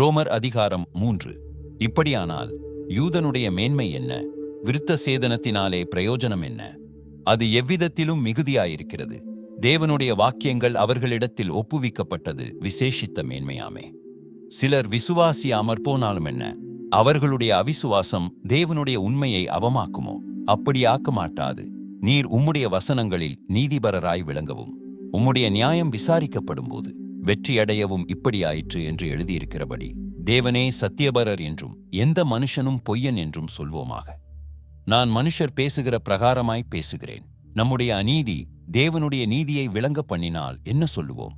ரோமர் அதிகாரம் மூன்று. இப்படியானால் யூதனுடைய மேன்மை என்ன? விருத்த சேதனத்தினாலே பிரயோஜனம் என்ன? அது எவ்விதத்திலும் மிகுதியாயிருக்கிறது. தேவனுடைய வாக்கியங்கள் அவர்களிடத்தில் ஒப்புவிக்கப்பட்டது விசேஷித்த மேன்மையாமே. சிலர் விசுவாசியாமற் போனாலும் என்ன? அவர்களுடைய அவிசுவாசம் தேவனுடைய உண்மையை அவமாக்குமோ? அப்படி ஆக்க மாட்டாது நீர் உம்முடைய வசனங்களில் நீதிபரராய் விளங்கவும். உம்முடைய நியாயம் விசாரிக்கப்படும்போது. வெற்றியடையவும் இப்படியாயிற்று என்று எழுதியிருக்கிறபடி தேவனே சத்தியபரர் என்றும் எந்த மனுஷனும் பொய்யன் என்றும் சொல்வோமாக. நான் மனுஷர் பேசுகிற பிரகாரமாய் பேசுகிறேன். நம்முடைய அநீதி தேவனுடைய நீதியை விளங்க பண்ணினால் என்ன சொல்லுவோம்?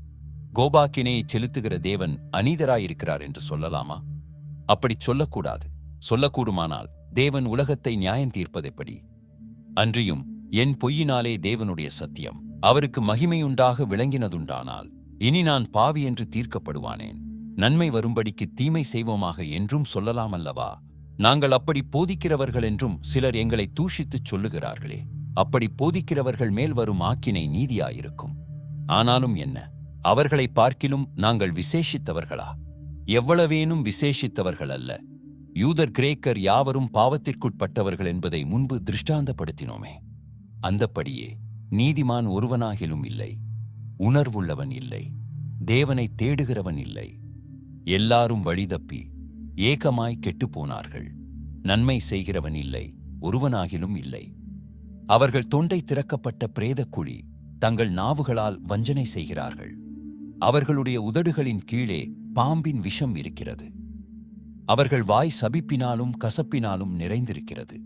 கோபாக்கினை செலுத்துகிற தேவன் அநீதராயிருக்கிறார் என்று சொல்லலாமா? அப்படி சொல்லக்கூடாது. சொல்லக்கூடுமானால் தேவன் உலகத்தை நியாயம் தீர்ப்பதெப்படி? அன்றியும் என் பொய்யினாலே தேவனுடைய சத்தியம். அவருக்கு மகிமையுண்டாக விளங்கினதுண்டானால் இனி நான் பாவி என்று தீர்க்கப்படுவானேன். நன்மை வரும்படிக்கு தீமை செய்வோமாக என்றும் சொல்லலாம் அல்லவா நாங்கள் அப்படி போதிக்கிறவர்கள் என்றும் சிலர் எங்களை தூஷித்துச் சொல்லுகிறார்களே. அப்படி போதிக்கிறவர்கள் மேல் வரும் ஆக்கினை நீதியாயிருக்கும். ஆனாலும் என்ன? அவர்களை பார்க்கிலும் நாங்கள் விசேஷித்தவர்களா? எவ்வளவேனும் விசேஷித்தவர்கள் அல்ல. யூதர் கிரேக்கர் யாவரும் பாவத்திற்குட்பட்டவர்கள் என்பதை முன்பு திருஷ்டாந்தப்படுத்தினோமே. அந்தப்படியே நீதிமான் ஒருவனாகிலும் இல்லை. உணர்வுள்ளவன் இல்லை. தேவனை தேடுகிறவன் இல்லை. எல்லாரும் வழிதப்பி ஏக்கமாய் கெட்டுப்போனார்கள் நன்மை செய்கிறவன் இல்லை ஒருவனாகிலும் இல்லை. அவர்கள் தொண்டை திறக்கப்பட்ட பிரேதக்குழி தங்கள் நாவுகளால் வஞ்சனை செய்கிறார்கள். அவர்களுடைய உதடுகளின் கீழே பாம்பின் விஷம் இருக்கிறது. அவர்கள் வாய் சபிப்பினாலும் கசப்பினாலும் நிறைந்திருக்கிறது.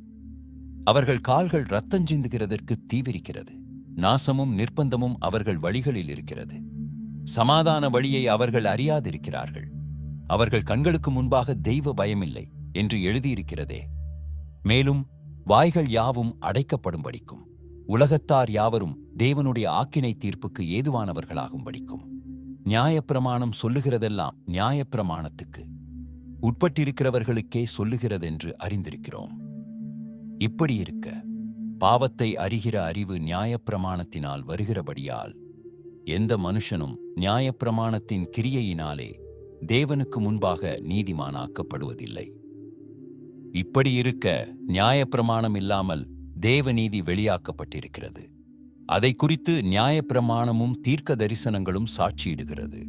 அவர்கள் கால்கள் ரத்தஞ்சிந்துகிறதற்கு தீவிரிக்கிறது. நாசமும் நிர்பந்தமும் அவர்கள் வழிகளில் இருக்கிறது. சமாதான வழியை அவர்கள் அறியாதிருக்கிறார்கள். அவர்கள் கண்களுக்கு முன்பாக தெய்வ பயமில்லை என்று எழுதியிருக்கிறதே. மேலும் வாய்கள் யாவும் அடைக்கப்படும்படிக்கும். உலகத்தார் யாவரும் தேவனுடைய ஆக்கினை தீர்ப்புக்கு ஏதுவானவர்களாகும் படிக்கும் நியாயப்பிரமாணம் சொல்லுகிறதெல்லாம் நியாயப்பிரமாணத்துக்கு. உட்பட்டிருக்கிறவர்களுக்கே சொல்லுகிறதென்று அறிந்திருக்கிறோம். இப்படி இருக்க பாவத்தை அறிகிற அறிவு நியாயப்பிரமாணத்தினால் வருகிறபடியால் எந்த மனுஷனும் நியாயப்பிரமாணத்தின் கிரியையினாலே தேவனுக்கு முன்பாக நீதிமானாக்கப்படுவதில்லை. இப்படி இருக்க நியாயப்பிரமாணம் இல்லாமல் தேவநீதி வெளியாக்கப்பட்டிருக்கிறது. அதை குறித்து நியாயப்பிரமாணமும் தீர்க்க தரிசனங்களும் சாட்சியிடுகிறது.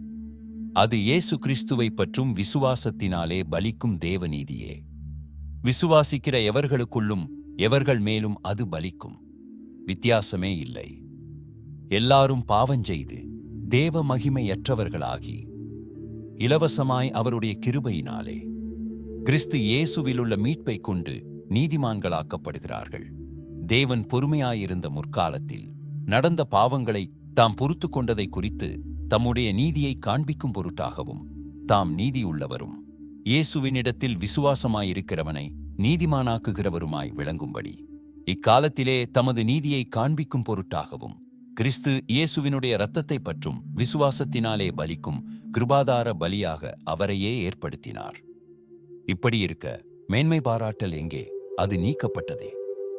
அது இயேசு கிறிஸ்துவை பற்றும் விசுவாசத்தினாலே பலிக்கும் தேவநீதியே விசுவாசிக்கிற எவர்களுக்குள்ளும் எவர்கள் மேலும் அது பலிக்கும்? வித்தியாசமே இல்லை. எல்லாரும் பாவஞ்செய்து தேவ மகிமையற்றவர்களாகி இலவசமாய் அவருடைய கிருபையினாலே கிறிஸ்து இயேசுவிலுள்ள மீட்பை கொண்டு நீதிமான்களாக்கப்படுகிறார்கள். தேவன் பொறுமையாயிருந்த முற்காலத்தில் நடந்த பாவங்களை தாம் பொறுத்து கொண்டதை குறித்து தம்முடைய நீதியை காண்பிக்கும் பொருட்டாகவும் தாம் நீதியுள்ளவரும். இயேசுவினிடத்தில் விசுவாசமாயிருக்கிறவனை நீதிமானாக்குகிறவருமாய் விளங்கும்படி. இக்காலத்திலே தமது நீதியை காண்பிக்கும் பொருட்டாகவும் கிறிஸ்து இயேசுவினுடைய இரத்தத்தை பற்றும் விசுவாசத்தினாலே பலிக்கும் கிருபாதார பலியாக அவரையே ஏற்படுத்தினார். இப்படி இருக்க மேன்மை பாராட்டல் எங்கே? அது நீக்கப்பட்டதே.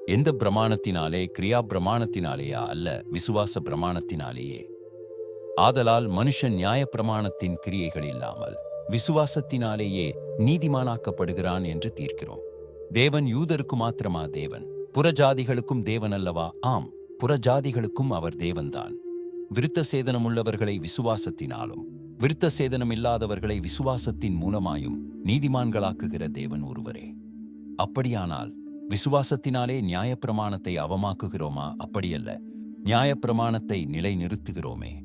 எந்த பிரமாணத்தினாலே கிரியா பிரமாணத்தினாலேயா அல்ல விசுவாச பிரமாணத்தினாலேயே? ஆதலால் மனுஷன் நியாய பிரமாணத்தின் கிரியைகள் இல்லாமல் விசுவாசத்தினாலேயே நீதிமானாக்கப்படுகிறான் என்று தீர்க்கிறோம். தேவன் யூதருக்கு மாத்திரமா தேவன்? புறஜாதிகளுக்கும் தேவன் அல்லவா? ஆம் புறஜாதிகளுக்கும் அவர் தேவன்தான். விருத்த சேதனமுள்ளவர்களை விசுவாசத்தினாலும் விருத்த சேதனம் இல்லாதவர்களை விசுவாசத்தின் மூலமாயும் நீதிமான்களாக்குகிற தேவன் ஒருவரே. அப்படியானால் விசுவாசத்தினாலே நியாயப்பிரமாணத்தை அவமாக்குகிறோமா? அப்படியல்ல நியாயப்பிரமாணத்தை நிலைநிறுத்துகிறோமே.